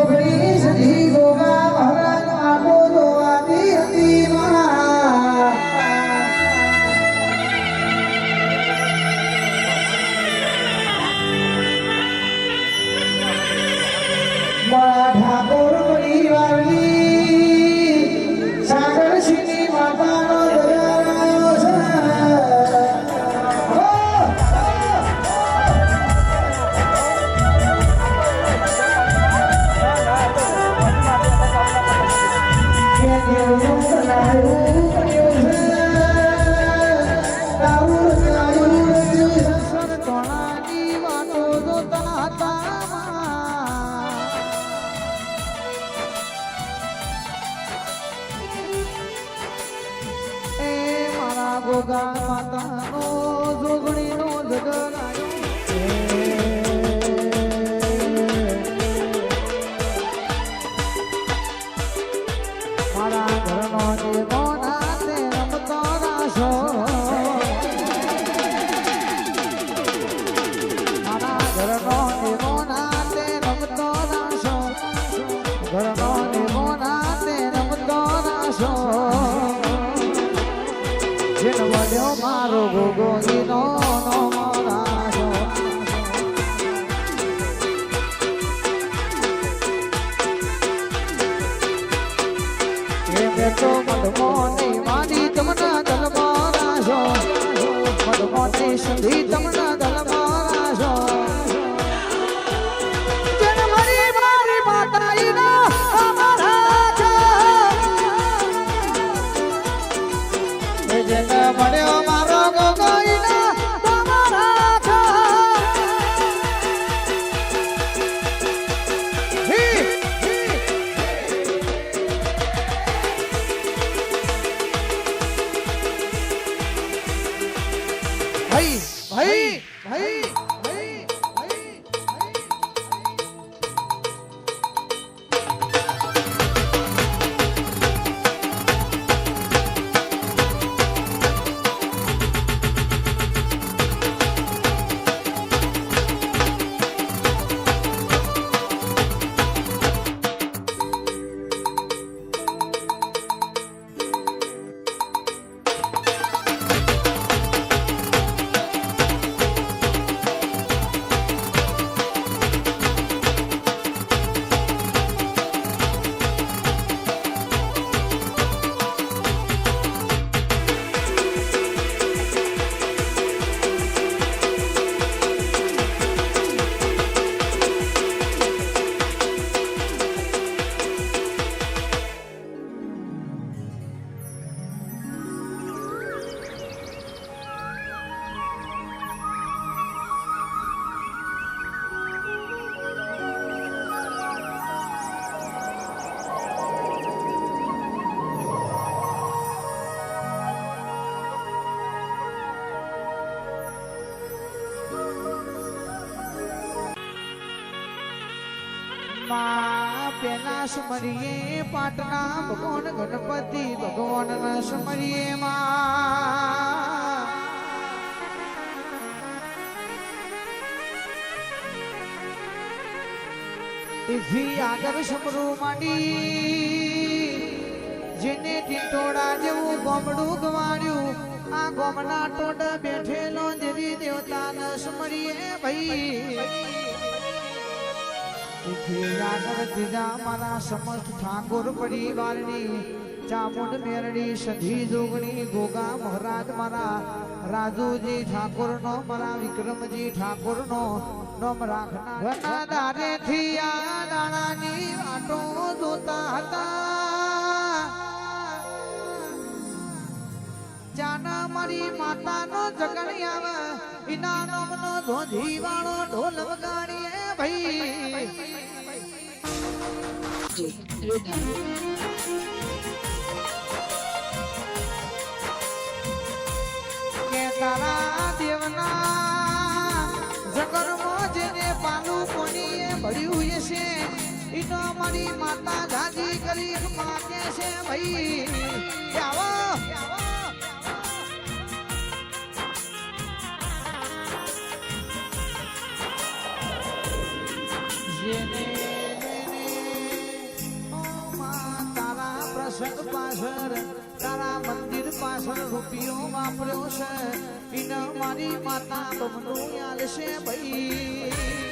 જોગણી પેલા સ્મરીએ પાટના ભગવાન ગણપતિ ભગવાન ના સ્મરીએ માં. આગળ સમરું માંડી, જેને ટીટોડા જેવું ગોમડું ગવાડ્યું, આ ગોમના ટોટ બેઠેલો દેવી દેવતાને સ્મરીએ ભાઈ. દીધા મારા સમસ્ત ઠાકોર પરિવારની ચામુંડ મેરડી સધી જોગણી ગોગા મહારાજ મારા રાજુજી ઠાકોરનો મારા વિક્રમજી ઠાકોરનો નોમ રાખના ઘરના દારેથી આ દાણાની વાટો જોતા હતા જાના મારી માતાનો જગણી આવે ઇના નામનો ધોધી વાળો ઢોલ વગાડીએ ભાઈ. દેવના જગરમાં જેને પાલું કોનીએ ભર્યું હશે? ઈનો માતા જાજી માગે છે, ભાઈ. આવો પાછળ તારા મંદિર પાછળ રૂપિયો વાપર્યો છે. ઇના મારી માતા તમને આલશે ભાઈ.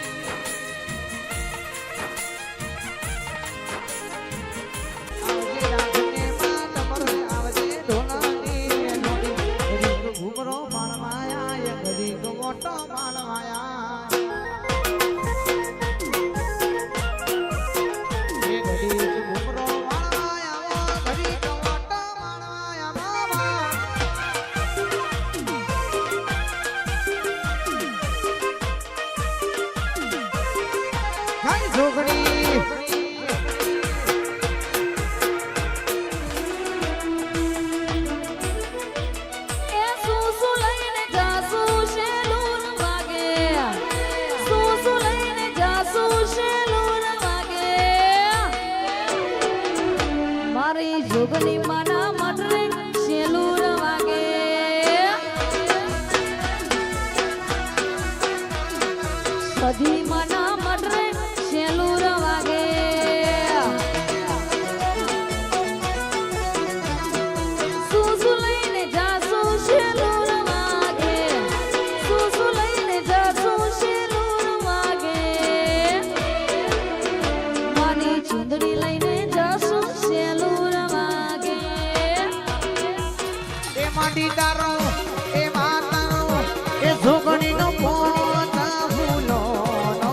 એ માંડી તારો એ માતારો એ જોગણીનો પોતા ફૂલો નો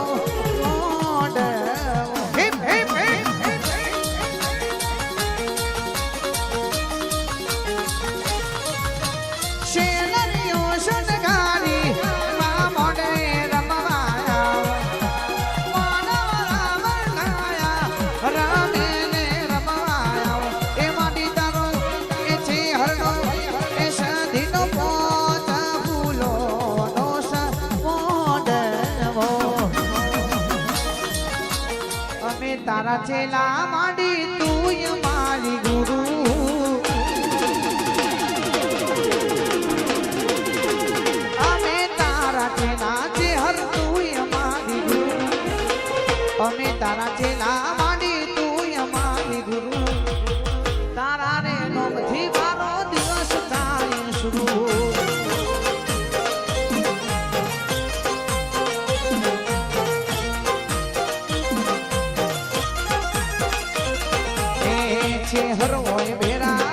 તારા ચેલા માંડી તું મારી ગુરુ. અમે તારા ચેલા છે હર તું મારી ગુરુ. અમે તારા ચેલા છે હર હોય ભેરા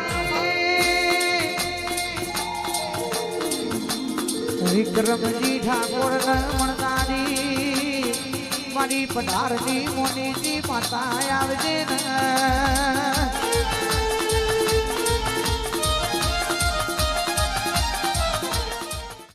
વિક્રમજી ઠાકોર મણદારી મારી મોનીજી માતા આવજે ને.